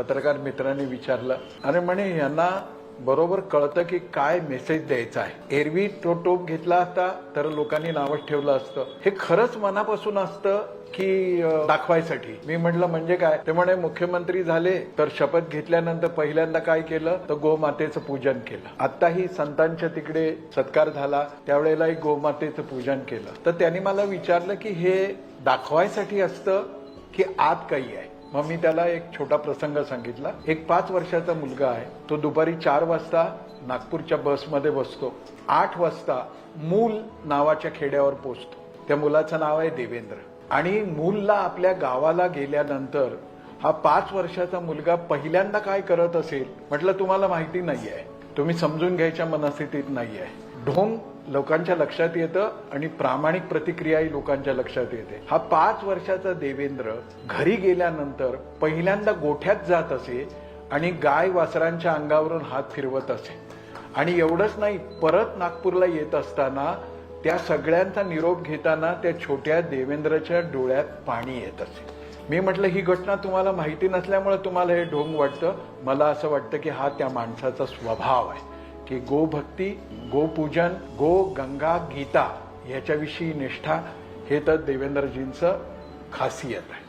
पत्रकार मित्रांनी विचारलं अरे म्हणे यांना बरोबर कळतं की काय मेसेज द्यायचा आहे? एरवी तो टोप घेतला असता तर लोकांनी नावच ठेवलं असतं. हे खरंच मनापासून असतं की दाखवायसाठी? मी म्हटलं म्हणजे काय? ते म्हणे मुख्यमंत्री झाले तर शपथ घेतल्यानंतर पहिल्यांदा काय केलं? तर गोमातेचं पूजन केलं. आत्ताही संतांच्या तिकडे सत्कार झाला त्यावेळेलाही गोमातेचं पूजन केलं. तर त्यांनी मला विचारलं की हे दाखवायसाठी असतं की आत काही आहे? मग मी त्याला एक छोटा प्रसंग सांगितला. एक पाच वर्षाचा मुलगा आहे. तो दुपारी चार वाजता नागपूरच्या बसमध्ये बसतो. आठ वाजता मूल नावाच्या खेड्यावर पोचतो. त्या मुलाचं नाव आहे देवेंद्र. आणि मूलला आपल्या गावाला गेल्यानंतर हा पाच वर्षाचा मुलगा पहिल्यांदा काय करत असेल म्हटलं तुम्हाला माहिती नाही आहे तुम्ही समजून घ्यायच्या मनस्थितीत नाही आहे ढोंग लोकांच्या लक्षात येतं आणि प्रामाणिक प्रतिक्रियाही लोकांच्या लक्षात येते. हा पाच वर्षाचा देवेंद्र घरी गेल्यानंतर पहिल्यांदा गोठ्यात जात असे आणि गाय वासरांच्या अंगावरून हात फिरवत असे. आणि एवढंच नाही परत नागपूरला येत असताना त्या सगळ्यांचा निरोप घेताना त्या छोट्या देवेंद्रच्या डोळ्यात पाणी येत असे. मी म्हटलं ही घटना तुम्हाला माहिती नसल्यामुळे तुम्हाला हे ढोंग वाटतं. मला असं वाटतं की हा त्या माणसाचा स्वभाव आहे. की गोभक्ती गोपूजन गो गंगा गीता ह्याच्याविषयी निष्ठा हे तर देवेंद्रजींचं खासियत आहे.